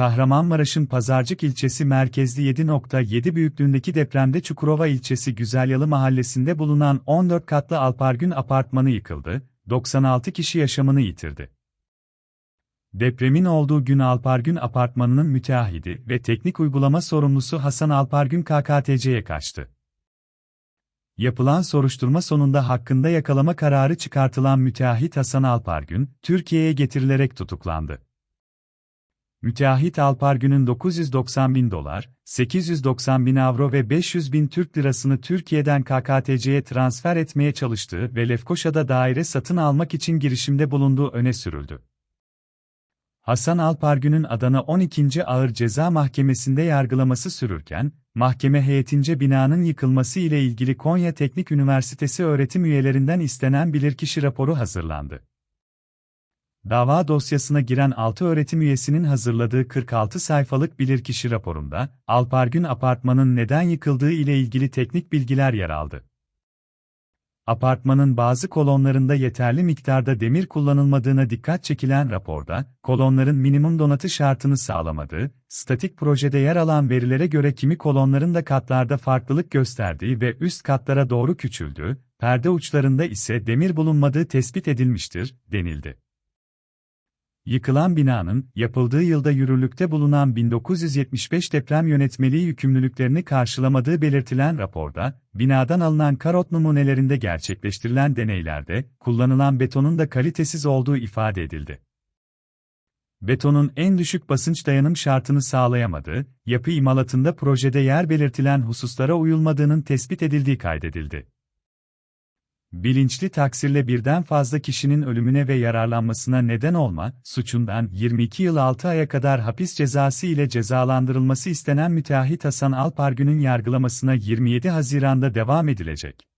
Kahramanmaraş'ın Pazarcık ilçesi merkezli 7.7 büyüklüğündeki depremde Çukurova ilçesi Güzelyalı mahallesinde bulunan 14 katlı Alpargün apartmanı yıkıldı, 96 kişi yaşamını yitirdi. Depremin olduğu gün Alpargün apartmanının müteahhidi ve teknik uygulama sorumlusu Hasan Alpargün KKTC'ye kaçtı. Yapılan soruşturma sonunda hakkında yakalama kararı çıkartılan müteahhit Hasan Alpargün, Türkiye'ye getirilerek tutuklandı. Müteahhit Alpargün'ün 990 bin dolar, 890 bin avro ve 500 bin Türk lirasını Türkiye'den KKTC'ye transfer etmeye çalıştığı ve Lefkoşa'da daire satın almak için girişimde bulunduğu öne sürüldü. Hasan Alpargün'ün Adana 12. Ağır Ceza Mahkemesi'nde yargılaması sürürken, mahkeme heyetince binanın yıkılması ile ilgili Konya Teknik Üniversitesi öğretim üyelerinden istenen bilirkişi raporu hazırlandı. Dava dosyasına giren 6 öğretim üyesinin hazırladığı 46 sayfalık bilirkişi raporunda, Alpargün apartmanın neden yıkıldığı ile ilgili teknik bilgiler yer aldı. Apartmanın bazı kolonlarında yeterli miktarda demir kullanılmadığına dikkat çekilen raporda, kolonların minimum donatı şartını sağlamadığı, statik projede yer alan verilere göre kimi kolonların da katlarda farklılık gösterdiği ve üst katlara doğru küçüldüğü, perde uçlarında ise demir bulunmadığı tespit edilmiştir, denildi. Yıkılan binanın, yapıldığı yılda yürürlükte bulunan 1975 deprem yönetmeliği yükümlülüklerini karşılamadığı belirtilen raporda, binadan alınan karot numunelerinde gerçekleştirilen deneylerde, kullanılan betonun da kalitesiz olduğu ifade edildi. Betonun en düşük basınç dayanım şartını sağlayamadığı, yapı imalatında projede yer belirtilen hususlara uyulmadığının tespit edildiği kaydedildi. Bilinçli taksirle birden fazla kişinin ölümüne ve yararlanmasına neden olma, suçundan 22 yıl 6 aya kadar hapis cezası ile cezalandırılması istenen müteahhit Hasan Alpargün'ün yargılamasına 27 Haziran'da devam edilecek.